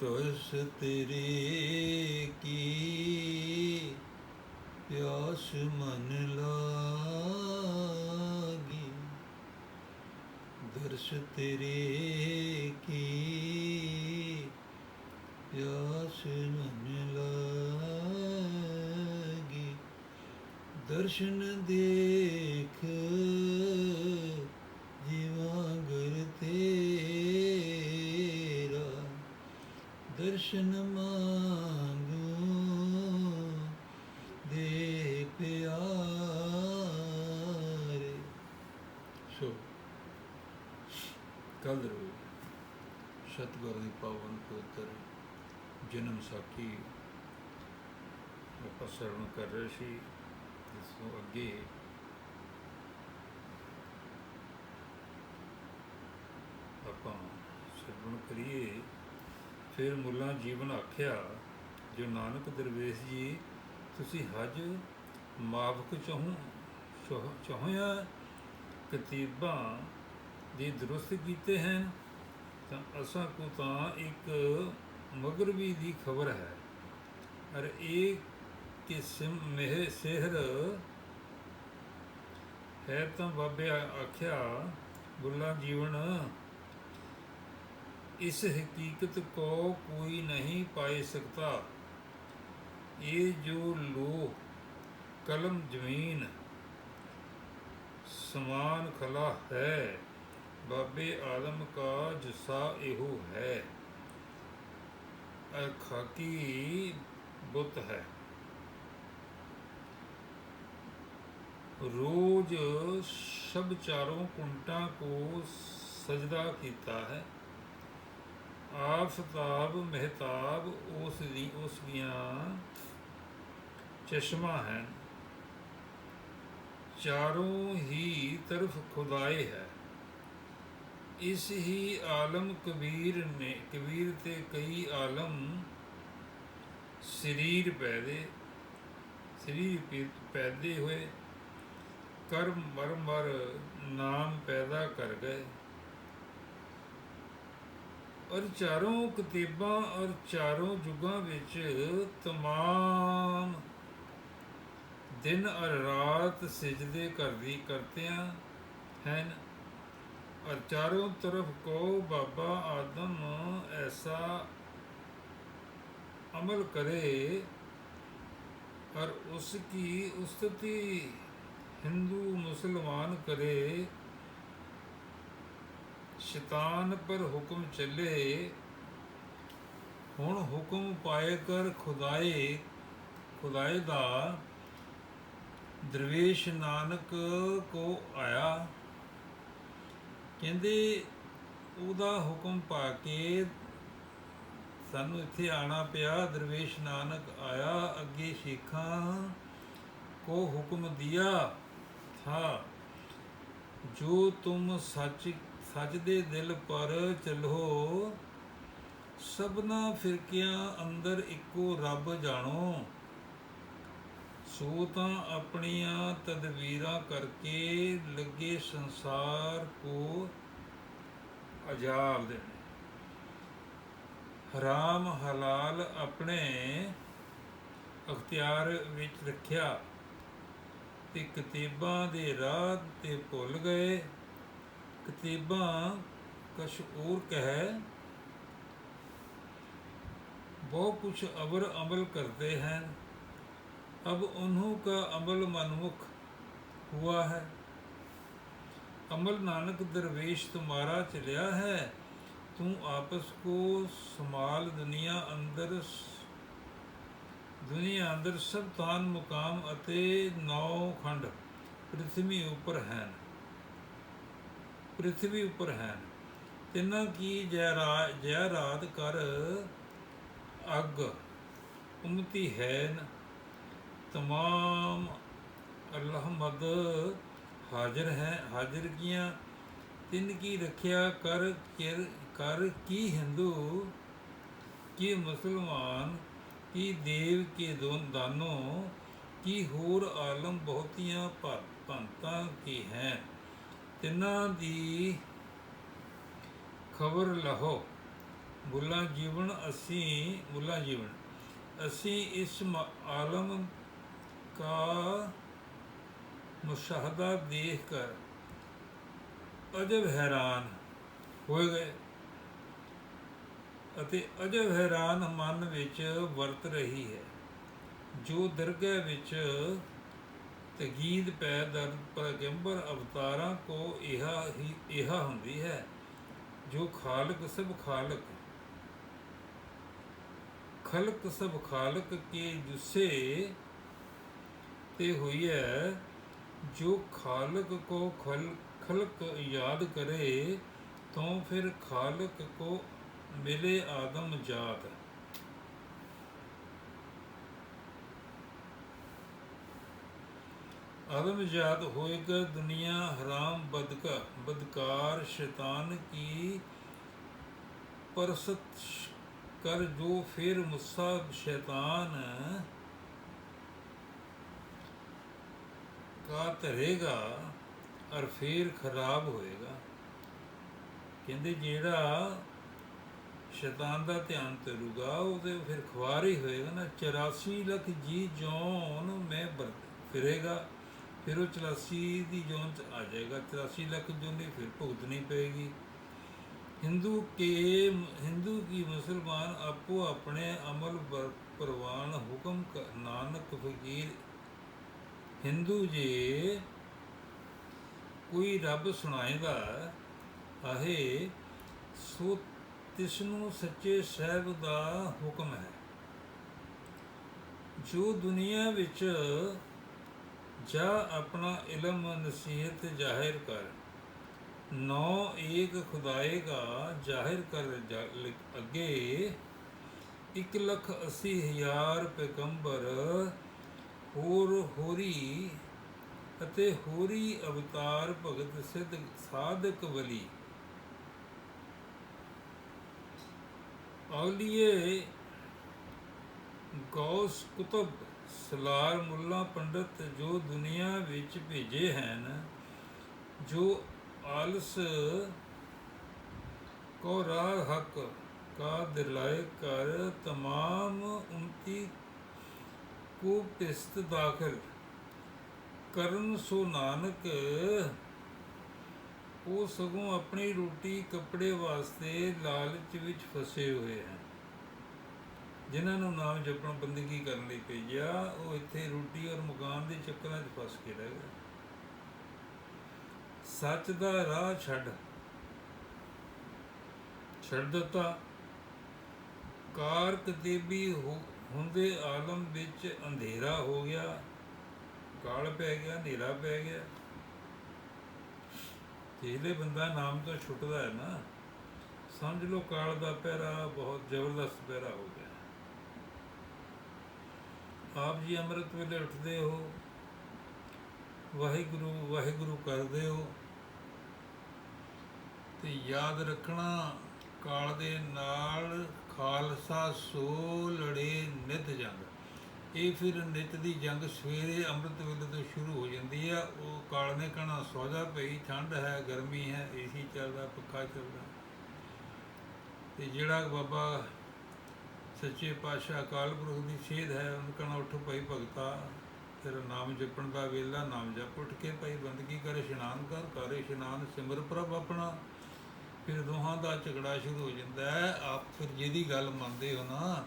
ਤੁਸ ਤੇਰੇ ਕੀ ਪਿਆਸ ਮਨ ਲਾਗੀ? ਦਰਸ ਤੇਰੇ ਕੀ ਪਿਆਸ ਮਨ ਲਾਗੀ? ਦਰਸ਼ਨ ਦੇ ਕੱਲ ਰੋ ਸਤਿਗੁਰ ਦੀ ਪਾਵਨ ਪਵਿੱਤਰ ਜਨਮ ਸਾਖੀ ਆਪਾਂ ਸਰਵਣ ਕਰ ਰਹੇ ਸੀ, ਇਸ ਤੋਂ ਅੱਗੇ ਆਪਾਂ ਸਰਵਣ ਕਰੀਏ। ਫਿਰ ਮੁੱਲਾ ਜੀਵਨ ਆਖਿਆ, ਜੋ ਨਾਨਕ ਦਰਵੇਸ਼ ਜੀ, ਤੁਸੀਂ ਹਜ ਮਾਫ਼ਕ ਚਾਹੋ, ਚਾਹੋਇਆ, ਕਤੀਬਾਂ ਦੀ ਦਰੁਸਤ ਕੀਤੇ ਹਨ, ਤਾਂ ਅਸਾਂ ਕੋ ਤਾਂ ਇੱਕ ਮਗਰਬੀ ਦੀ ਖਬਰ ਹੈ। ਅਰ ਇਹ ਕਿਸਮ ਮਹਿ, ਸਿਹਰ ਹੈ ਤਾਂ ਬਾਬੇ ਆਖਿਆ ਬੁੱਲਾ ਜੀਵਨ, ਇਸ ਹਕੀਕਤ ਕੋ ਕੋਈ ਨਹੀਂ ਪਾਏ ਸਕਤਾ। ਇਹ ਜੋ ਲੋ ਕਲਮ, ਜ਼ਮੀਨ, ਸਮਾਨ, ਖਲਾ ਹੈ ਬਾਬੇ ਆਦਮ ਕਾ ਜਸਾ ਇਹੋ ਹੈ ਅ ਖਾਕੀ ਬੁੱਤ ਹੈ ਰੋਜ਼ ਸਭ ਚਾਰੋਂ ਕੁੰਟਾਂ ਕੋ ਸਜਦਾ ਕੀਤਾ ਹੈ ਆਫਤਾਬ ਮਹਿਤਾਬ ਉਸ ਦੀ ਉਸ ਦੀਆਂ ਚਸ਼ਮਾ ਹੈ ਚਾਰੋਂ ਹੀ ਤਰਫ ਖੁਦਾਏ ਹੈ ਇਸ ਹੀ ਆਲਮ ਕਬੀਰ ਨੇ, ਕਬੀਰ ਤੇ ਕਈ ਆਲਮ ਸਰੀਰ ਪੈਦੇ ਸਰੀਰ ਪੈਦੇ ਹੋਏ ਕਰਮ ਮਰਮਰ ਨਾਮ ਪੈਦਾ ਕਰ ਗਏ। ਔਰ ਚਾਰੋਂ ਕਤੀਬਾਂ ਔਰ ਚਾਰੋਂ ਜੁਗਾਂ ਵਿੱਚ ਤਮਾਮ ਦਿਨ ਔਰ ਰਾਤ ਸਜਦੇ ਕਰਦੀ ਕਰਤਿਆਂ ਹਨ। और चारों तरफ को बाबा आदम ऐसा अमल करे और उसकी उस्तति हिंदू मुसलमान करे शैतान पर हुक्म चले ਹੁਣ ਹੁਕਮ ਪਾਏ ਕਰ ਖੁਦਾਏ ਖੁਦਾਏ ਦਾ ਦਰਵੇਸ਼ ਨਾਨਕ ਕੋ ਆਇਆ ਕਹਿੰਦੇ ਉਹਦਾ ਹੁਕਮ ਪਾ ਕੇ ਸਾਨੂੰ ਇੱਥੇ ਆਣਾ ਪਿਆ, ਦਰਵੇਸ਼ ਨਾਨਕ ਆਇਆ, ਅੱਗੇ ਸ਼ੇਖਾਂ ਕੋ ਹੁਕਮ ਦਿਆ। ਥਾ ਜੋ ਤੁਮ ਸੱਚ ਸੱਚ ਦੇ ਦਿਲ ਪਰ ਚਲੋ, ਸਭਨਾ ਫਿਰਕਿਆਂ ਅੰਦਰ ਇੱਕੋ ਰੱਬ ਜਾਣੋ। ਸੋ ਤਾਂ ਆਪਣੀਆਂ ਤਦਵੀਰਾਂ ਕਰਕੇ ਲੱਗੇ ਸੰਸਾਰ ਕੋ ਅਜਾਬ ਦੇ ਹਰਾਮ ਹਲਾਲ ਆਪਣੇ ਅਖਤਿਆਰ ਵਿੱਚ ਰੱਖਿਆ। ਤੇ ਕਤੀਬਾਂ ਦੇ ਰਾਹ ਤੇ ਭੁੱਲ ਗਏ। ਕਤੀਬਾਂ ਕਛ ਹੋਰ ਕਹੈ। ਬਹੁਤ ਕੁਛ ਅਬਰ ਅਮਲ ਕਰਦੇ ਹਨ। अब उन्हों का अमल मनमुख हुआ है अमल नानक दरवेश तुम्हारा चलिया है तू आपस को संभाल दुनिया अंदर ਦੁਨੀਆ ਅੰਦਰ ਸਭ ਤਾਨ ਮੁਕਾਮ ਅਤੇ ਨੌ ਖੰਡ ਪ੍ਰithvi ਉੱਪਰ ਹਨ ਪ੍ਰithvi ਉੱਪਰ ਹਨ ਤਿੰਨਾਂ ਕੀ ਜੈ ਰਾ ਜੈ ਰਾਤ ਕਰ ਅਗ ਉਮਤੀ ਹੈਨ तमाम अल्लाह मद हाजिर है हाजिर किया तिन की रक्षा कर किर कर की हिंदू की मुसलमान की देव के दोन दानों की होर आलम बहुतियां ਭੰਤਾਂ ਕੀ ਹੈ ਤਿੰਨਾਂ ਦੀ ਖਬਰ ਲਹੋ ਮੁੱਲਾ ਜੀਵਨ ਅਸੀਂ ਮੁੱਲਾ ਜੀਵਨ ਅਸੀਂ ਇਸ ਮ- ਆਲਮ ਕਾ ਮੁਸ਼ਾਹਦਾ ਦੇਖ ਕਰ ਅਜਬ ਹੈਰਾਨ ਹੋਏ ਗਏ ਅਤੇ ਅਜਬ ਹੈਰਾਨ ਮਨ ਵਿੱਚ ਵਰਤ ਰਹੀ ਹੈ, ਜੋ ਦਰਗਹਿ ਵਿੱਚ ਤਗੀਦ ਪੈ ਦਰ ਪੈਗੰਬਰ ਅਵਤਾਰਾਂ ਕੋ ਇਹਾ ਹੀ, ਇਹਾ ਹੁੰਦੀ ਹੈ, ਜੋ ਖਾਲਕ ਸਭ ਖਾਲਕ, ਖਲਕ ਸਭ ਖਾਲਕ ਕੇ ਜੁਸੇ ਤੇ ਹੋਈ ਹੈ ਜੋ ਖਾਲਕ ਕੋ ਖਲ ਖਲਕ ਯਾਦ ਕਰੇ ਤੋਂ ਫਿਰ ਖਾਲਕ ਕੋ ਮਿਲੇ ਆਦਮ ਜਾਤ आदम जात होएगा दुनिया हराम बदका बदकार शैतान की परसत कर जो फिर मुस्सा शैतान ਕਾ ਧਰੇਗਾ ਔਰ ਫੇਰ ਖਰਾਬ ਹੋਏਗਾ। ਕਹਿੰਦੇ ਜਿਹੜਾ ਸ਼ੈਤਾਨ ਦਾ ਧਿਆਨ ਧਰੂਗਾ, ਉਹਦੇ ਫਿਰ ਖਵਾਰ ਹੀ ਹੋਏਗਾ ਨਾ। 84 ਲੱਖ ਜੀ ਜੋਨ ਮੈਂ ਬਰ, ਫਿਰੇਗਾ, ਫਿਰ ਉਹ 84 ਦੀ ਜੋਨ ਚ ਆ ਜਾਏਗਾ। 84 ਲੱਖ ਜੋਨੀ ਫਿਰ ਭੁਗਤਣੀ ਪਏਗੀ। ਹਿੰਦੂ ਕੇ ਹਿੰਦੂ ਕੀ ਮੁਸਲਮਾਨ ਆਪੋ ਆਪਣੇ ਅਮਲ ਪ੍ਰਵਾਨ ਹੁਕਮ ਨਾਨਕ ਫਕੀਰ ਹਿੰਦੂ ਜੇ, ਕੋਈ ਰੱਬ ਸੁਣਾਏਗਾ? ਆਹੇ, ਸੋ ਤਿਸ ਨੂੰ ਸੱਚੇ ਸਾਹਿਬ ਦਾ ਹੁਕਮ ਹੈ। ਜੋ ਦੁਨੀਆ ਵਿੱਚ ਜਾ ਆਪਣਾ ਇਲਮ, ਨਸੀਹਤ ਜ਼ਾਹਿਰ ਕਰ, ਨੌ ਏਕ ਖੁਦਾਏ ਦਾ ਜ਼ਾਹਿਰ ਕਰ ਜਾ- ਅੱਗੇ ਇੱਕ ਲੱਖ ਅੱਸੀ ਹਜ਼ਾਰ ਪੈਗੰਬਰ ਹੋਰ ਹੋਰੀ ਅਤੇ ਹੋਰੀ ਅਵਤਾਰ ਭਗਤ ਸਿੱਧ ਸਾਧਕ ਵਲੀ ਔਲੀਏ ਗੌਸ ਕੁਤਬ ਸਲਾਰ ਮੁੱਲਾ ਪੰਡਤ ਜੋ ਦੁਨੀਆ ਵਿੱਚ ਭੇਜੇ ਹਨ, ਜੋ ਆਲਸ ਕੋ ਰਾਹ ਹੱਕ ਕਾ ਦਿਲਾਏ ਕਰ ਤਮਾਮ ਉਮਤੀ ਕੋ ਪਿਸਤ ਦਾਖਲ। ਕਰਨ ਸੋ ਨਾਨਕ, ਉਹ ਸਗੋਂ ਆਪਣੀ ਰੋਟੀ ਕੱਪੜੇ ਵਾਸਤੇ ਲਾਲਚ ਵਿੱਚ ਫਸੇ ਹੋਏ ਹਨ। ਜਿਨ੍ਹਾਂ ਨੂੰ ਨਾਮ ਜਪਣ ਬੰਦਗੀ ਕਰਨ ਲਈ ਭੇਜਿਆ, ਉਹ ਇੱਥੇ ਰੋਟੀ ਔਰ ਮਕਾਨ ਦੇ ਚੱਕਰਾਂ 'ਚ ਫਸ ਕੇ ਰਹਿ ਗਏ। ਸੱਚ ਦਾ ਰਾਹ ਛੱਡ। ਛੱਡ ਦਿੱਤਾ। ਕਾਰ ਕਤੀਬੀ ਹੋ- ਹੁੰਦੇ ਆਲਮ ਵਿੱਚ ਅੰਧੇਰਾ ਹੋ ਗਿਆ ਕਾਲ ਪੈ ਗਿਆ, ਹਨੇਰਾ ਪੈ ਗਿਆ। ਜਿਹੜੇ ਬੰਦਾ ਨਾਮ ਤੋਂ ਛੁੱਟਦਾ ਹੈ ਨਾ, ਸਮਝ ਲਓ ਕਾਲ ਦਾ ਪਹਿਰਾ ਬਹੁਤ ਜ਼ਬਰਦਸਤ ਪਹਿਰਾ ਹੋ ਗਿਆ। ਆਪ ਜੀ ਅੰਮ੍ਰਿਤ ਵੇਲੇ ਉੱਠਦੇ ਹੋ, ਵਾਹਿਗੁਰੂ ਵਾਹਿਗੁਰੂ ਕਰਦੇ ਹੋ, ਤੇ ਯਾਦ ਰੱਖਣਾ ਕਾਲ ਦੇ ਨਾਲ ਖਾਲਸਾ ਸੋ ਲੜੇ ਨਿਤ ਜੰਗ। ਇਹ ਫਿਰ ਨਿਤ ਦੀ ਜੰਗ ਸਵੇਰੇ ਅੰਮ੍ਰਿਤ ਵੇਲੇ ਤੋਂ ਸ਼ੁਰੂ ਹੋ ਜਾਂਦੀ ਆ। ਉਹ ਕਾਲ ਨੇ ਕਹਣਾ ਸੌਦਾ ਪਈ ਠੰਡ ਹੈ, ਗਰਮੀ ਹੈ, ਏਸੀ ਚੱਲਦਾ, ਪੱਖਾ ਚੱਲਦਾ। ਤੇ ਜਿਹੜਾ ਬਾਬਾ ਸੱਚੇ ਪਾਤਸ਼ਾਹ ਅਕਾਲ ਪੁਰਖ ਦੀ ਸੇਧ ਹੈ, ਉਹਨੂੰ ਕਹਣਾ, ਉੱਠ ਪਈ ਭਗਤਾ, ਤੇਰਾ ਨਾਮ ਜਪਣ ਦਾ ਵੇਲਾ, ਨਾਮ ਜਪ ਉੱਠ ਕੇ ਭਾਈ, ਬੰਦਗੀ ਕਰ, ਇਸ਼ਨਾਨ ਕਰ, ਕਰੇ ਇਸ਼ਨਾਨ ਸਿਮਰ ਪ੍ਰਭ ਆਪਣਾ। ਫਿਰ ਦੋਹਾਂ ਦਾ ਝਗੜਾ ਸ਼ੁਰੂ ਹੋ ਜਾਂਦਾ ਹੈ। ਆਪ ਫਿਰ ਜਿਹਦੀ ਗੱਲ ਮੰਨਦੇ ਹੋ ਨਾ,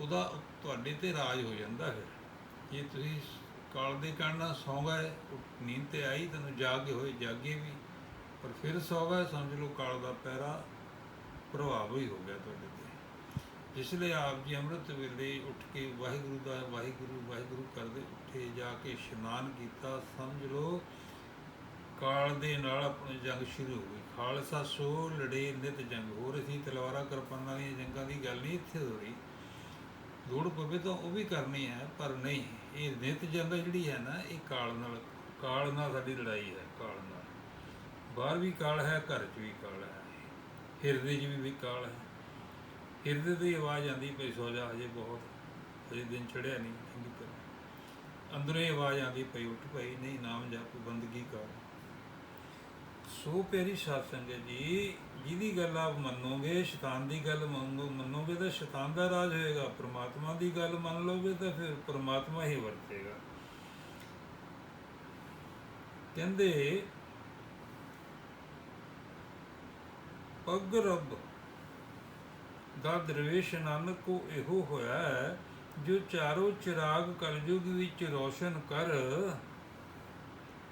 ਉਹਦਾ ਤੁਹਾਡੇ ਤੇ ਰਾਜ ਹੋ ਜਾਂਦਾ ਫਿਰ ਜੇ ਤੁਸੀਂ ਕਾਲ ਦੇ ਕਾਰਨ ਸੌਂ ਗਏ ਨੀਂਦ ਤੇ ਆਈ, ਤੈਨੂੰ ਜਾਗੇ ਹੋਏ ਜਾਗੇ ਵੀ, ਪਰ ਫਿਰ ਸੌ ਗਏ ਸਮਝ ਲਓ ਕਾਲ ਦਾ ਪੈਰਾ ਪ੍ਰਭਾਵ ਹੀ ਹੋ ਗਿਆ ਤੁਹਾਡੇ ਤੇ। ਜਿਸ ਲਈ ਆਪ ਜੀ ਅੰਮ੍ਰਿਤ ਵੇਲੇ ਉੱਠ ਕੇ ਵਾਹਿਗੁਰੂ ਦਾ ਵਾਹਿਗੁਰੂ ਵਾਹਿਗੁਰੂ ਕਰਦੇ ਉੱਠੇ, ਜਾ ਕੇ ਇਸ਼ਨਾਨ ਕੀਤਾ, ਸਮਝ ਲਓ ਕਾਲ ਦੇ ਨਾਲ ਆਪਣੀ ਜੰਗ ਸ਼ੁਰੂ ਹੋ ਗਈ ਖਾਲਸਾ ਸੋ ਲੜੇ ਨਿਤ ਜੰਗ। ਹੋਰ ਅਸੀਂ ਤਲਵਾਰਾਂ ਕਿਰਪਾਨਾਂ ਦੀਆਂ ਜੰਗਾਂ ਦੀ ਗੱਲ ਨਹੀਂ ਇੱਥੇ ਹੋ ਰਹੀ ਲੋੜ ਪਵੇ ਤਾਂ ਉਹ ਵੀ ਕਰਨੀ ਹੈ, ਪਰ ਨਹੀਂ। ਇਹ ਨਿਤ ਜੰਗ ਜਿਹੜੀ ਹੈ ਨਾ, ਇਹ ਕਾਲ ਨਾਲ ਕਾਲ ਨਾਲ ਸਾਡੀ ਲੜਾਈ ਹੈ, ਕਾਲ ਨਾਲ। ਬਾਹਰ ਵੀ ਕਾਲ ਹੈ, ਘਰ 'ਚ ਵੀ ਕਾਲ ਹੈ। ਹਿਰਦੇ 'ਚ ਵੀ ਕਾਲ ਹੈ। ਹਿਰਦੇ ਦੀ ਆਵਾਜ਼ ਆਂਦੀ ਪਈ, ਸੋ ਜਾ, ਹਜੇ ਬਹੁਤ, ਹਜੇ ਦਿਨ ਚੜਿਆ ਨਹੀਂ, ਚੰਗੀ ਤਰ੍ਹਾਂ। ਅੰਦਰੋਂ ਹੀ ਆਵਾਜ਼ ਆਂਦੀ ਪਈ, ਉੱਠ ਪਈ ਨਹੀਂ, ਨਾਮ ਜਪ, ਬੰਦਗੀ ਕਰ। ਸੋ ਪਿਆਰੀ ਸਾਧ ਸੰਗਤ ਜੀ, ਜਿਹਦੀ ਗੱਲ ਆਪ ਮੰਨੋਗੇ, ਸ਼ੈਤਾਨ ਦੀ ਗੱਲ ਮੰਨੋ- ਮੰਨੋਗੇ ਤਾਂ ਸ਼ੈਤਾਨ ਦਾ ਰਾਜ ਹੋਏਗਾ, ਪ੍ਰਮਾਤਮਾ ਦੀ ਗੱਲ ਮੰਨ ਲਓਗੇ ਤਾਂ ਫਿਰ ਪ੍ਰਮਾਤਮਾ ਹੀ ਵਰਤੇਗਾ। ਕਹਿੰਦੇ, ਪੱਗ ਰੱਬ ਦਾ ਦਰਵੇਸ਼ ਨਾਨਕ ਕੋ ਇਹੋ ਹੋਇਆ ਹੈ, ਜੋ ਚਾਰੋਂ ਚਿਰਾਗ ਕਲਯੁਗ ਵਿੱਚ ਰੋਸ਼ਨ ਕਰ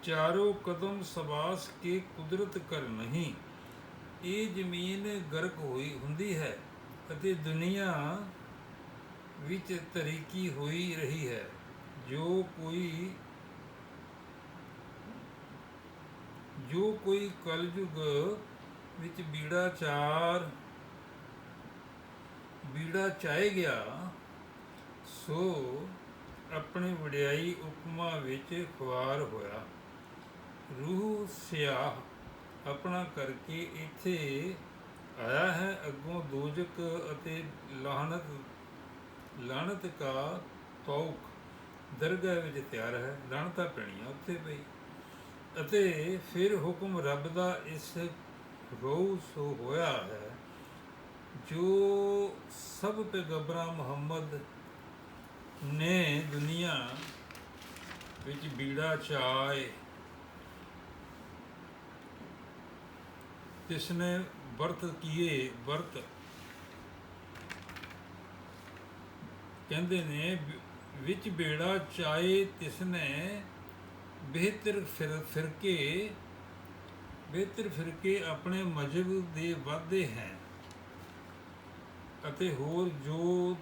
ਚਾਰੋਂ ਕਦਮ ਸਵਾਸ ਕੇ ਕੁਦਰਤ ਕਰ ਨਹੀਂ। ਇਹ ਜ਼ਮੀਨ ਗਰਕ ਹੋਈ ਹੁੰਦੀ ਹੈ ਅਤੇ ਦੁਨੀਆ ਵਿੱਚ ਤਰੀਕੀ ਹੋਈ ਰਹੀ ਹੈ। ਜੋ ਕੋਈ ਜੋ ਕੋਈ ਕਲਯੁਗ ਵਿੱਚ ਬੀੜਾ ਚਾਰ, ਬੀੜਾ ਚਾਹੇ ਗਿਆ, ਸੋ ਆਪਣੇ ਵਡਿਆਈ ਉਪਮਾ ਵਿੱਚ ਖੁਆਰ ਹੋਇਆ। ਰੂਹ ਸਿਆਹ ਆਪਣਾ ਕਰਕੇ ਇੱਥੇ ਆਇਆ ਹੈ ਅੱਗੋਂ ਦੋਜਕ ਅਤੇ ਲਾਹਨਤ ਲਾਹਨਤ ਕਾ ਤੌਕ, ਦਰਗਾਹ ਵਿੱਚ ਤਿਆਰ ਹੈ, ਲਾਹਨਤਾਂ ਪੈਣੀਆਂ ਉੱਥੇ ਪਈ। ਅਤੇ ਫਿਰ ਹੁਕਮ ਰੱਬ ਦਾ ਇਸ ਰੋਹ ਸੋ ਹੋਇਆ ਹੈ, ਜੋ ਸਭ ਪੈਗੰਬਰਾਂ ਮੁਹੰਮਦ ਨੇ ਦੁਨੀਆ ਵਿੱਚ ਬੀੜਾ ਚਾਏ ਤਿਸਨੇ ਵਰਤ ਕੀਏ? ਵਰਤ ਕਹਿੰਦੇ ਨੇ ਵਿੱਚ ਬੇੜਾ ਚਾਏ ਤਿਸਨੇ ਬਿਹਤਰ ਫਿਰ, ਫਿਰਕੇ, ਬਿਹਤਰ ਫਿਰਕੇ ਆਪਣੇ ਮਜਹਬ ਦੇ ਵਾਧੇ ਹੈ। ਅਤੇ ਹੋਰ ਜੋ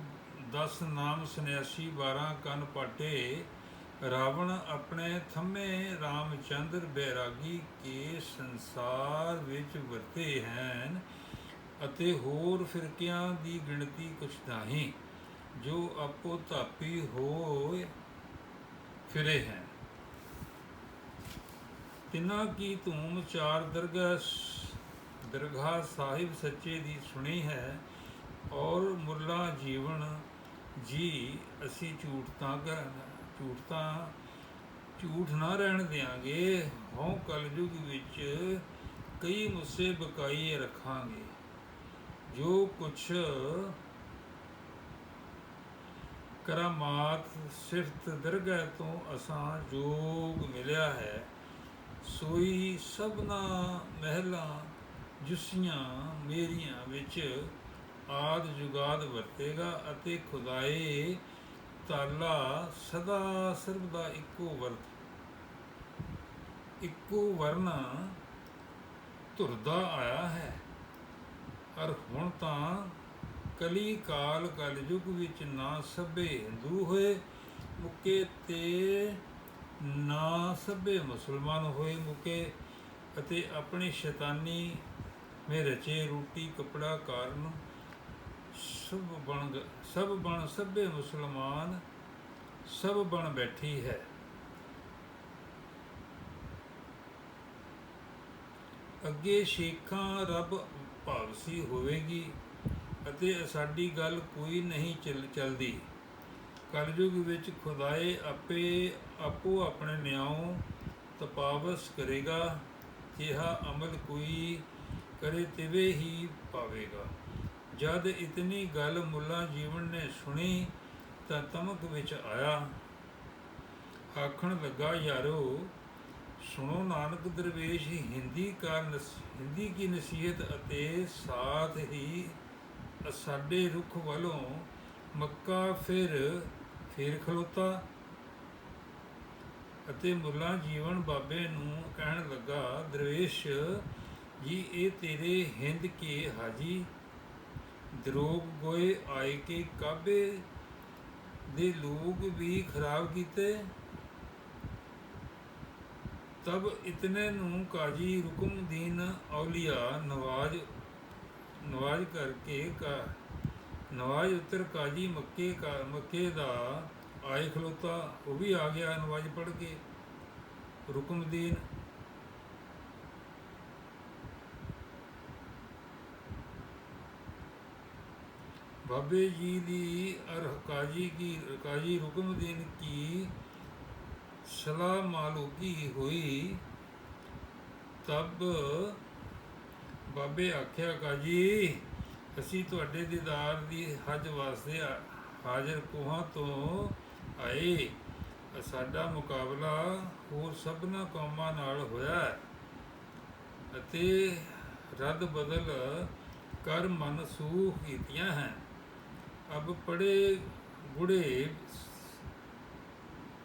10 ਨਾਮ ਸੰਨਿਆਸੀ 12 ਕੰਨ ਪਾਟੇ ਰਾਵਣ ਆਪਣੇ ਥੰਮੇ ਰਾਮਚੰਦਰ ਬੈਰਾਗੀ ਕੇ ਸੰਸਾਰ ਵਿੱਚ ਵਰਤੇ ਹਨ ਅਤੇ ਹੋਰ ਫਿਰਕਿਆਂ ਦੀ ਗਿਣਤੀ ਕੁਛ ਨਹੀਂ, ਜੋ ਆਪੋ ਧਾਪੀ ਹੋਏ ਫਿਰੇ ਹੈ ਤਿੰਨਾ ਕੀ ਧੂਮ ਚਾਰ ਦਰਗਾਹ ਦਰਗਾਹ ਸਾਹਿਬ ਸੱਚੇ ਦੀ ਸੁਣੀ ਹੈ ਔਰ ਮੁਰਲਾ ਜੀਵਨ ਜੀ ਅਸੀਂ ਝੂਠ ਤਾਂ ਕਰ ਝੂਠ ਤਾਂ ਝੂਠ ਨਾ ਰਹਿਣ ਦਿਆਂਗੇ। ਹਉ ਕਲਯੁਗ ਵਿੱਚ ਕਈ ਮੁੱਸੇ ਬਕਾਈ ਰੱਖਾਂਗੇ। ਜੋ ਕੁਛ ਕਰਾਮਾਤ ਸਿਫਤ ਦਰਗਹਿ ਤੋਂ ਅਸਾਂ ਜੋਗ ਮਿਲਿਆ ਹੈ, ਸੋਈ ਸਭਨਾ ਮਹਿਲਾ ਜੁਸੀਆਂ ਮੇਰੀਆਂ ਵਿੱਚ ਆਦ ਜੁਗਾਦ ਵਰਤੇਗਾ ਅਤੇ ਖੁਦਾਏ ਤਾਲਾ ਸਦਾ ਸਿਰਫ ਦਾ ਇੱਕੋ ਵਰਤ ਇੱਕੋ ਵਰਨਾ ਧੁਰਦਾ ਆਇਆ ਹੈ। ਅਰ ਹੁਣ ਤਾਂ ਕਲੀ ਕਾਲ ਕਲਯੁਗ ਵਿੱਚ ਨਾ ਸਭੇ ਹਿੰਦੂ ਹੋਏ, ਮੁਕੇ ਤੇ ਨਾ ਸਭੇ ਮੁਸਲਮਾਨ ਹੋਏ ਮੁਕੇ ਅਤੇ ਆਪਣੀ ਸ਼ੈਤਾਨੀ ਮੇ ਰਚੇ ਰੋਟੀ ਕਪੜਾ ਕਾਰਨ ਸਭ ਬਣ ਗ- ਸਭ ਬਣ ਸਭੇ ਮੁਸਲਮਾਨ, ਸਭ ਬਣ ਬੈਠੀ ਹੈ। ਅੱਗੇ ਸ਼ੇਖਾਂ ਰੱਬ ਭਾਵਸੀ ਹੋਵੇਗੀ ਅਤੇ ਸਾਡੀ ਗੱਲ ਕੋਈ ਨਹੀਂ ਚੱਲ, ਚੱਲਦੀ। ਕਲਯੁਗ ਵਿੱਚ ਖੁਦਾਏ ਆਪੇ, ਆਪੋ ਆਪਣੇ ਨਿਆਉ ਤਪਾਵਸ ਕਰੇਗਾ, ਜਿਹਾ ਅਮਲ ਕੋਈ ਕਰੇ ਤਿਵੇਂ ਹੀ ਪਾਵੇਗਾ। ਜਦ ਇਤਨੀ ਗੱਲ ਮੁੱਲਾ ਜੀਵਨ ਨੇ ਸੁਣੀ ਤਾਂ ਤਮਕ ਵਿੱਚ ਆਇਆ। ਆਖਣ ਲੱਗਾ, ਯਾਰੋ, ਸੁਣੋ ਨਾਨਕ ਦਰਵੇਸ਼, ਹਿੰਦੀ ਕਾ ਨਸ- ਹਿੰਦੀ ਕੀ ਨਸੀਹਤ ਅਤੇ ਸਾਥ ਹੀ ਸਾਡੇ ਰੁਖ ਵੱਲੋਂ ਮੱਕਾ ਫਿਰ, ਫੇਰ ਖਲੋਤਾ ਅਤੇ ਮੁੱਲਾ ਜੀਵਨ ਬਾਬੇ ਨੂੰ ਕਹਿਣ ਲੱਗਾ, ਦਰਵੇਸ਼ ਜੀ, ਇਹ ਤੇਰੇ ਹਿੰਦ ਕੇ ਹਾਜੀ ਦਰੋਗ ਗੋਏ ਆਏ ਕਿ ਕਾਬੇ ਦੇ ਲੋਗ ਵੀ ਖਰਾਬ ਕੀਤੇ? ਤਬ ਇਤਨੇ ਨੂੰ ਕਾਜੀ ਰੁਕਮਦੀਨ ਔਲੀਆ ਨਵਾਜ ਨਵਾਜ ਕਰਕੇ ਕਾ, ਨਵਾਜ ਉੱਤਰ ਕਾਜੀ ਮੱਕੇ ਕਾ, ਮੱਕੇ ਦਾ ਆਏ ਖਲੋਤਾ, ਉਹ ਵੀ ਆ ਗਿਆ ਨਵਾਜ ਪੜ੍ਹ ਕੇ। ਰੁਕਮਦੀਨ ਬਾਬੇ ਜੀ ਦੀ ਅਰ ਕਾਜੀ ਕੀ, ਕਾਜੀ ਰੁਕਮਦੀਨ ਕੀ ਸਲਾਹ ਮਾਲੂਕੀ ਹੋਈ? ਤਬ ਬਾਬੇ ਆਖਿਆ, ਕਾਜੀ, ਅਸੀਂ ਤੁਹਾਡੇ ਦੀਦਾਰ ਦੀ ਹੱਜ ਵਾਸਤੇ ਹਾਜ਼ਰ ਕੋਹਾਂ ਤੋਂ ਆਏ। ਸਾਡਾ ਮੁਕਾਬਲਾ ਹੋਰ ਸਭਨਾ ਕੌਮਾਂ ਨਾਲ ਹੋਇਆ ਅਤੇ ਰੱਦ ਬਦਲ ਕਰ ਮਨਸੂਖ ਕੀਤੀਆਂ ਹੈ ਅਬ ਪੜੇ ਗੁੜੇ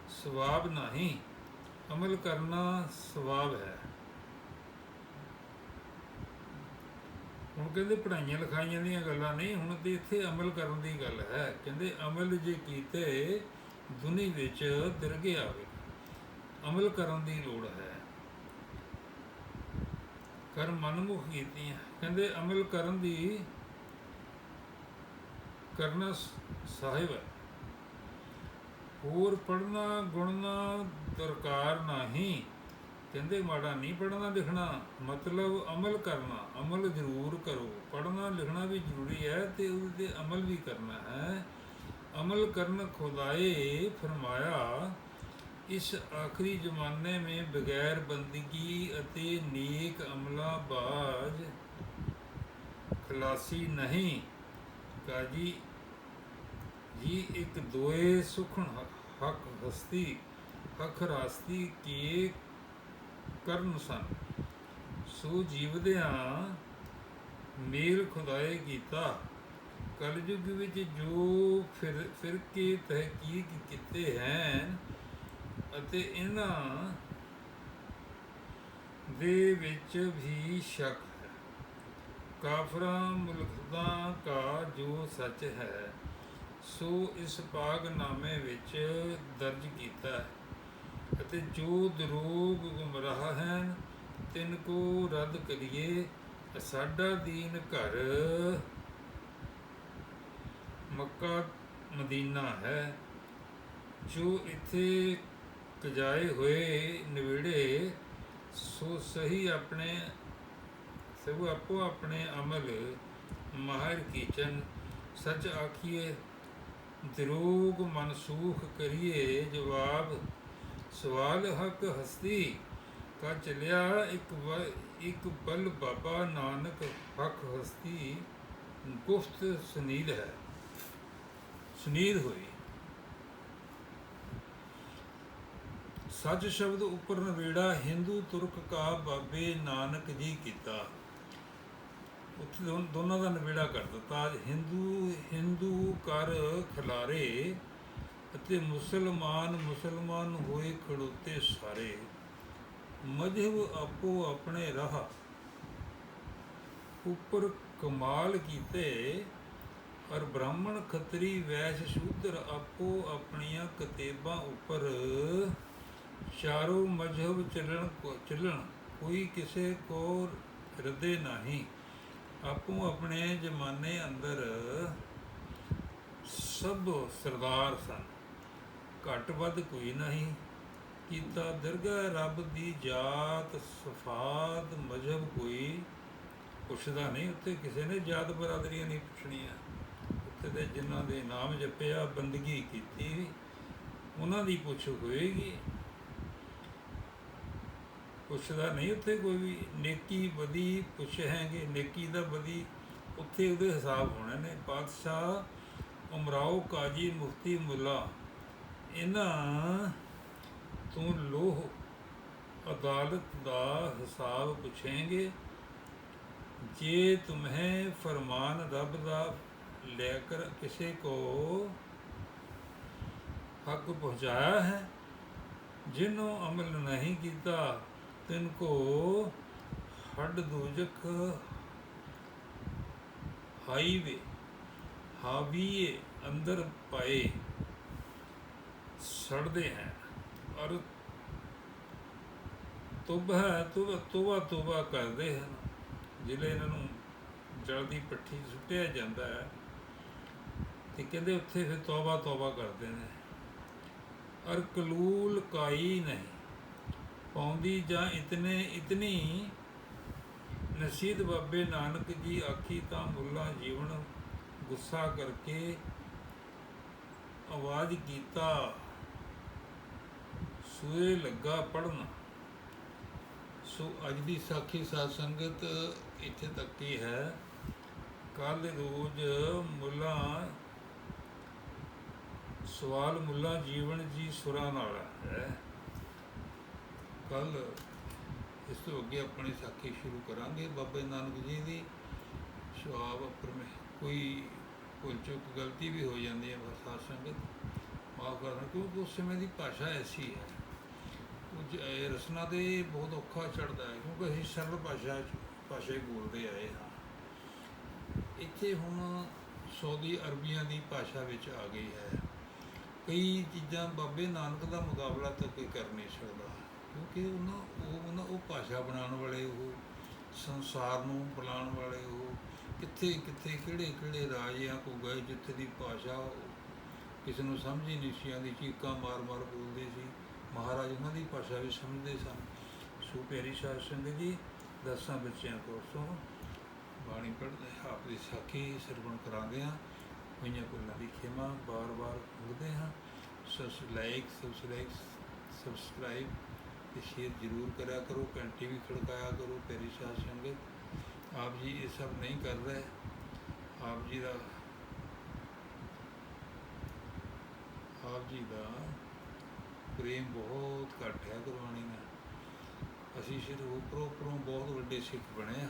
ਸਵਾਬ ਨਹੀਂ, ਅਮਲ ਕਰਨਾ ਸਵਾਬ ਹੈ। ਹੁਣ ਕਹਿੰਦੇ ਪੜਾਈਆਂ ਲਿਖਾਈਆਂ ਦੀਆਂ ਗੱਲਾਂ ਨਹੀਂ, ਹੁਣ ਤੇ ਇੱਥੇ ਅਮਲ ਕਰਨ ਦੀ ਗੱਲ ਹੈ। ਕਹਿੰਦੇ ਅਮਲ ਜੇ ਕੀਤੇ, ਦੁਨੀ ਵਿੱਚ ਦਿਰਗੇ ਆਵੇ। ਅਮਲ ਕਰਨ ਦੀ ਲੋੜ ਹੈ। ਕਰ ਮਨਮੁਖ ਕੀਤੀਆਂ। ਕਹਿੰਦੇ ਅਮਲ ਕਰਨ ਦੀ ਕਰਨਾ ਸਾਹਿਬ ਹੈ। ਹੋਰ ਪੜਨਾ ਗੁਣਨਾ ਦਰਕਾਰ ਨਹੀਂ। ਕਹਿੰਦੇ ਮਾੜਾ ਨਹੀਂ ਪੜਨਾ ਲਿਖਣਾ, ਮਤਲਬ ਅਮਲ ਕਰਨਾ, ਅਮਲ ਜ਼ਰੂਰ ਕਰੋ। ਪੜਨਾ ਲਿਖਣਾ ਵੀ ਜ਼ਰੂਰੀ ਹੈ ਤੇ ਉਸ ਤੇ ਅਮਲ ਵੀ ਕਰਨਾ ਹੈ। ਅਮਲ ਕਰਨ ਖੁਦਾਏ ਫਰਮਾਇਆ, ਇਸ ਆਖਰੀ ਜ਼ਮਾਨੇ ਮੇ ਬਗੈਰ ਬੰਦਗੀ ਅਤੇ ਨੇਕ ਅਮਲਾ ਬਾਜ਼ ਖਲਾਸੀ ਨਹੀਂ। ਕਾਜੀ ਜੀ, ਇੱਕ ਦੋਏ ਸੁਖਣ ਹ- ਹੱਕ ਹਸਤੀ, ਹੱਕ ਰਾਸਤੀ ਕੀ ਕਰਨ ਸਨ। ਸੋ ਜੀਵਦਿਆਂ ਮੇਲ ਖੁਦਾਏ ਕੀਤਾ। ਕਲਯੁਗ ਵਿੱਚ ਜੋ ਫਿਰ, ਫਿਰਕੇ ਤਹਿਕੀਕ ਕੀਤੇ ਹਨ ਅਤੇ ਇਹਨਾਂ ਦੇ ਵਿੱਚ ਵੀ ਸ਼ੱਕ ਹੈ। ਕਾਫਰਾਂ ਮੁਲਕਦਾਂ ਕਾ ਜੋ ਸੱਚ ਹੈ। ਸੋ ਇਸ ਪਾਕਨਾਮੇ ਵਿੱਚ ਦਰਜ ਕੀਤਾ ਹੈ। ਅਤੇ ਜੋ ਦਰੋਗ ਗੁੰਮਰਾਹ ਹਨ, ਤਿਨ ਕੋ ਰੱਦ ਕਰੀਏ, ਸਾਡਾ ਦੀਨ ਘਰ ਮੱਕਾ ਮਦੀਨਾ ਹੈ। ਜੋ ਇੱਥੇ ਕਜਾਏ ਹੋਏ ਨਵੇੜੇ, ਸੋ ਸਹੀ ਆਪਣੇ ਸਭ ਆਪੋ ਆਪਣੇ ਅਮਲ ਮਾਹਿਰ ਕੀਚਨ, ਸੱਚ ਆਖੀਏ ਦਰੋਗ ਮਨਸੂਖ ਕਰੀਏ ਜਵਾਬ, ਸਵਾਲ ਹੱਕ ਹਸਤੀ, ਕਾ ਚਲਿਆ ਇੱਕ ਵ- ਇੱਕ ਬਲ ਬਾਬਾ ਨਾਨਕ ਹੱਕ ਹਸਤੀ, ਗੁਫਤ ਸੁਨੀਲ ਹੈ। ਸੁਨੀਲ ਹੋਈ। ਸੱਚ ਸ਼ਬਦ ਉੱਪਰ ਨਵੇੜਾ ਹਿੰਦੂ ਤੁਰਕ ਕਾ ਬਾਬੇ ਨਾਨਕ ਜੀ ਕੀਤਾ। ਉੱਥੇ ਦੋਨ- ਦੋਨਾਂ ਦਾ ਨਵੇੜਾ ਕਰ ਦਿੱਤਾ। ਅੱਜ ਹਿੰਦੂ ਹਿੰਦੂ ਕਰ ਖਿਲਾਰੇ ਅਤੇ ਮੁਸਲਮਾਨ ਮੁਸਲਮਾਨ ਹੋਏ ਖੜੋਤੇ ਸਾਰੇ। ਮਜ਼ਹਬ ਆਪੋ ਆਪਣੇ ਰਾਹ ਉੱਪਰ ਕਮਾਲ ਕੀਤੇ। ਔਰ ਬ੍ਰਾਹਮਣ ਖੱਤਰੀ ਵੈਸ਼ ਸ਼ੂਦਰ ਆਪੋ ਆਪਣੀਆਂ ਕਤੇਬਾਂ ਉੱਪਰ ਚਾਰੋਂ ਮਜ਼ਹਬ ਚੱਲਣ ਕੋ ਚੱਲਣ। ਕੋਈ ਕਿਸੇ ਕੋ ਰੱਦੇ ਨਹੀਂ। ਆਪੋ ਆਪਣੇ ਜ਼ਮਾਨੇ ਅੰਦਰ ਸਭ ਸਰਦਾਰ ਸਨ। ਘੱਟ ਵੱਧ ਕੋਈ ਨਹੀਂ ਕੀਤਾ ਦਰਗਾਹ ਰੱਬ ਦੀ ਜਾਤ ਸਫਾਦ ਮਜ਼ਹਬ ਕੋਈ ਪੁੱਛਦਾ ਨਹੀਂ। ਉੱਥੇ ਕਿਸੇ ਨੇ ਜਾਤ ਬਰਾਦਰੀਆਂ ਨਹੀਂ ਪੁੱਛਣੀਆਂ। ਉੱਥੇ ਦੇ ਜਿਨ੍ਹਾਂ ਦੇ ਨਾਮ ਜਪਿਆ, ਬੰਦਗੀ ਕੀਤੀ, ਉਹਨਾਂ ਦੀ ਪੁੱਛ ਹੋਏਗੀ। ਪੁੱਛਦਾ ਨਹੀਂ ਉੱਥੇ ਕੋਈ ਵੀ, ਨੇਕੀ ਬਦੀ ਪੁੱਛ ਹੈਗੇ, ਨੇਕੀ ਦਾ ਬਦੀ ਉੱਥੇ ਉਹਦੇ ਹਿਸਾਬ ਹੋਣੇ ਨੇ, ਪਾਤਸ਼ਾਹ ਉਮਰਾਓ ਕਾਜੀ ਮੁਫਤੀ ਮੁੱਲਾ, ਇਹਨਾਂ ਤੋਂ ਲੋਹ ਅਦਾਲਤ ਦਾ ਹਿਸਾਬ ਪੁੱਛेंगे ਜੇ ਤੁਮਹੇ ਫਰਮਾਨ ਰੱਬ ਦਾ लेकर किसी को हक पहुँचाया है जिन्हों अमल नहीं किया ਕੀਤਾ ਤਿਨ ਕੋ ਹੱਡ ਦੋਜਕ ਹਾਈਵੇ, ਹਾਵੀਏ ਅੰਦਰ ਪਾਏ ਸੜਦੇ ਹੈ। ਔਰ ਤੁਬਹ ਤੁਬ ਤੋਬਾ ਤੋਬਾ ਕਰਦੇ ਹਨ। ਜਿਹੜੇ ਇਹਨਾਂ ਨੂੰ ਜਲ ਦੀ ਪੱਠੀ ਸੁੱਟਿਆ ਜਾਂਦਾ ਹੈ ਤੇ ਕਹਿੰਦੇ ਉੱਥੇ ਫਿਰ ਤੌਬਾ ਤੌਬਾ ਕਰਦੇ ਨੇ। ਔਰ ਕਲੂਲ ਕਾਈ ਨਹੀਂ। ਪਾਉਂਦੀ ਜਾਂ ਇਤਨੇ, ਇਤਨੀ ਨਸੀਦ ਬਾਬੇ ਨਾਨਕ ਜੀ ਆਖੀ ਤਾਂ ਮੁੱਲਾ ਜੀਵਨ ਗੁੱਸਾ ਕਰਕੇ ਆਵਾਜ਼ ਕੀਤਾ, ਸੂਏ ਲੱਗਾ ਪੜਨ ਸੋ ਅੱਜ ਦੀ ਸਾਖੀ ਸਾਧ ਸੰਗਤ ਇੱਥੇ ਤੱਕ ਹੀ ਹੈ। ਕੱਲ ਰੋਜ਼ ਮੁੱਲਾ, ਸਵਾਲ ਮੁੱਲਾ ਜੀਵਨ ਜੀ ਸੁਰਾਂ ਨਾਲ ਹੈ। ਕੱਲ ਇਸ ਤੋਂ ਅੱਗੇ ਆਪਣੀ ਸਾਖੀ ਸ਼ੁਰੂ ਕਰਾਂਗੇ। ਬਾਬੇ ਨਾਨਕ ਜੀ ਦੀ ਸ਼ਵਾਬ ਪਰਮੇ ਕੋਈ ਭੁੱਲ ਚੁੱਕ ਗਲਤੀ ਵੀ ਹੋ ਜਾਂਦੀ ਹੈ ਬਸ ਸਾਧ ਸੰਗਤ। ਮਾਫ ਕਰਨਾ, ਕਿਉਂਕਿ ਉਸ ਸਮੇਂ ਦੀ ਭਾਸ਼ਾ ਐਸੀ ਹੈ। ਕੁਝ ਇਹ ਰਸਨਾ ਦੇ ਬਹੁਤ ਔਖਾ ਚੜਦਾ ਹੈ, ਕਿਉਂਕਿ ਅਸੀਂ ਸਰਲ ਭਾਸ਼ਾ ਭਾਸ਼ਾ ਹੀ ਬੋਲਦੇ ਆਏ ਹਾਂ। ਇੱਥੇ ਹੁਣ ਸਾਊਦੀ ਅਰਬੀਆਂ ਦੀ ਭਾਸ਼ਾ ਵਿੱਚ ਆ ਗਈ ਹੈ। ਕਈ ਚੀਜ਼ਾਂ ਬਾਬੇ ਨਾਨਕ ਦਾ ਮੁਕਾਬਲਾ ਤਾਂ ਕੋਈ ਕਰ ਨਹੀਂ ਸਕਦਾ। ਕਿਉਂਕਿ ਉਹਨਾਂ, ਉਹ ਉਹਨਾਂ, ਉਹ ਭਾਸ਼ਾ ਬਣਾਉਣ ਵਾਲੇ, ਉਹ ਸੰਸਾਰ ਨੂੰ ਬੁਲਾਉਣ ਵਾਲੇ, ਉਹ ਕਿੱਥੇ ਕਿੱਥੇ, ਕਿਹੜੇ ਕਿਹੜੇ ਰਾਜਿਆਂ ਕੋ ਗਏ ਜਿੱਥੇ ਦੀ ਭਾਸ਼ਾ ਕਿਸੇ ਨੂੰ ਸਮਝ ਹੀ ਨਹੀਂ ਸੀ ਆਉਂਦੀ, ਚੀਕਾਂ ਮਾਰ ਮਾਰ ਬੋਲਦੇ ਸੀ। ਮਹਾਰਾਜ ਉਹਨਾਂ ਦੀ ਭਾਸ਼ਾ ਵੀ ਸਮਝਦੇ ਸਨ। ਸੋ ਪਿਆਰੀ ਸਾਧ ਸੰਗਤ ਜੀ, ਦਸਾਂ ਬੱਚਿਆਂ ਕੋਲੋਂ ਬਾਣੀ ਪੜ੍ਹਦੇ ਆਪ ਦੀ ਸਾਖੀ ਸਰਵਣ ਕਰਾਉਂਦੇ ਹਾਂ। ਹੋਈਆਂ ਕੋਲਾਂ ਦੀ ਖਿਮਾ ਬਾਰ-ਬਾਰ ਮੰਗਦੇ ਹਾਂ। ਸਬਸ ਲਾਈਕ ਸਬਸਕ੍ਰਾਈਬ ਸਬਸਕ੍ਰਾਈਬ ਤੇ ਸ਼ੇਅਰ ਜ਼ਰੂਰ ਕਰਿਆ ਕਰੋ, ਘੰਟੀ ਵੀ ਖੜਕਾਇਆ ਕਰੋ ਪਿਆਰੀ ਸਾਧ ਸੰਗਤ। ਆਪ ਜੀ ਇਹ ਸਭ ਨਹੀਂ ਕਰ ਰਹੇ। ਆਪ ਜੀ ਦਾ ਆਪ ਜੀ ਦਾ ਪ੍ਰੇਮ ਬਹੁਤ ਘੱਟ ਹੈ ਗੁਰਬਾਣੀ ਨਾਲ। ਅਸੀਂ ਸਿਰਫ ਉੱਪਰੋਂ ਉੱਪਰੋਂ ਬਹੁਤ ਵੱਡੇ ਸਿੱਖ ਬਣੇ ਆ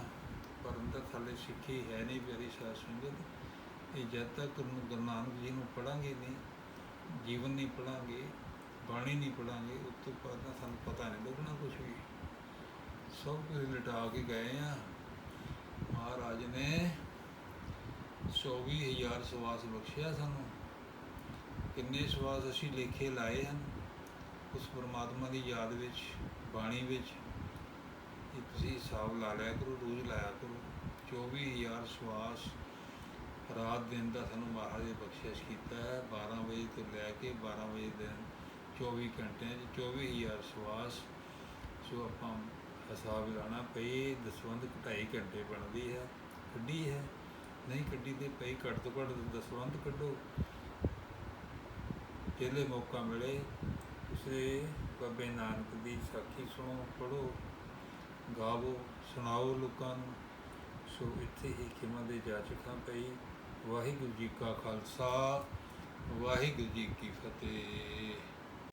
ਪਰ ਅੰਦਰ ਥੱਲੇ ਸਿੱਖੀ ਹੈ ਨਹੀਂ ਪਿਆਰੀ ਸਾਧ ਸੰਗਤ। ਇਹ ਜਦ ਤੱਕ ਗੁਰੂ ਗੁਰੂ ਨਾਨਕ ਜੀ ਨੂੰ ਪੜਾਂਗੇ ਨਹੀਂ, ਜੀਵਨ ਨਹੀਂ ਪੜਾਂਗੇ ਬਾਣੀ ਨਹੀਂ ਪੜਾਂਗੇ, ਉਸ ਤੋਂ ਬਾਅਦ ਨਾ ਸਾਨੂੰ ਪਤਾ ਨਹੀਂ ਲੱਗਣਾ ਕੁਝ ਵੀ। ਸਭ ਕੁਝ ਲਟਾ ਕੇ ਗਏ ਆ। ਮਹਾਰਾਜ ਨੇ 24000 ਸਵਾਸ ਬਖਸ਼ਿਆ ਸਾਨੂੰ। ਕਿੰਨੇ ਸਵਾਸ ਅਸੀਂ ਲੇਖੇ ਲਾਏ ਹਨ, ਉਸ ਪਰਮਾਤਮਾ ਦੀ ਯਾਦ ਵਿੱਚ, ਬਾਣੀ ਵਿੱਚ। ਇਹ ਤੁਸੀਂ ਹਿਸਾਬ ਲਾ ਲਿਆ ਕਰੋ, ਰੋਜ਼ ਲਾਇਆ ਕਰੋ। 24000 ਸਵਾਸ ਰਾਤ ਦਿਨ ਦਾ ਸਾਨੂੰ ਮਹਾਰਾਜ ਨੇ ਬਖਸ਼ਿਸ਼ ਕੀਤਾ। ਹੈ 12 ਵਜੇ ਤੋਂ ਲੈ ਕੇ 12 ਵਜੇ ਦਿਨ 24 ਘੰਟਿਆਂ 'ਚ 24000 ਸਵਾਸ, ਸੋ ਆਪਾਂ ਹਿਸਾਬ ਲਾਣਾ ਪਈ ਦਸਵੰਦ ਘਟਾਈ ਘੰਟੇ ਬਣਦੀ ਹੈ, ਕੱਢੀ ਹੈ। ਨਹੀਂ ਕੱਢੀ ਤੇ ਪਈ ਘੱਟ ਤੋਂ ਘੱਟ ਦਸਵੰਦ ਕੱਢੋ। ਜਿਹੜੇ ਮੌਕਾ ਮਿਲੇ, ਉਸੇ ਬਾਬੇ ਨਾਨਕ ਦੀ ਸਾਖੀ ਸੁਣੋ ਪੜੋ ਗਾਵੋ, ਸੁਣਾਓ ਲੋਕਾਂ ਨੂੰ। ਸੋ ਇੱਥੇ ਹੀ ਖਿਮਾ ਦੇ ਜਾਚਕਾਂ ਪਈ? ਵਾਹਿਗੁਰੂ ਜੀ ਕਾ ਖਾਲਸਾ, ਵਾਹਿਗੁਰੂ ਜੀ ਕੀ ਫਤਿਹ।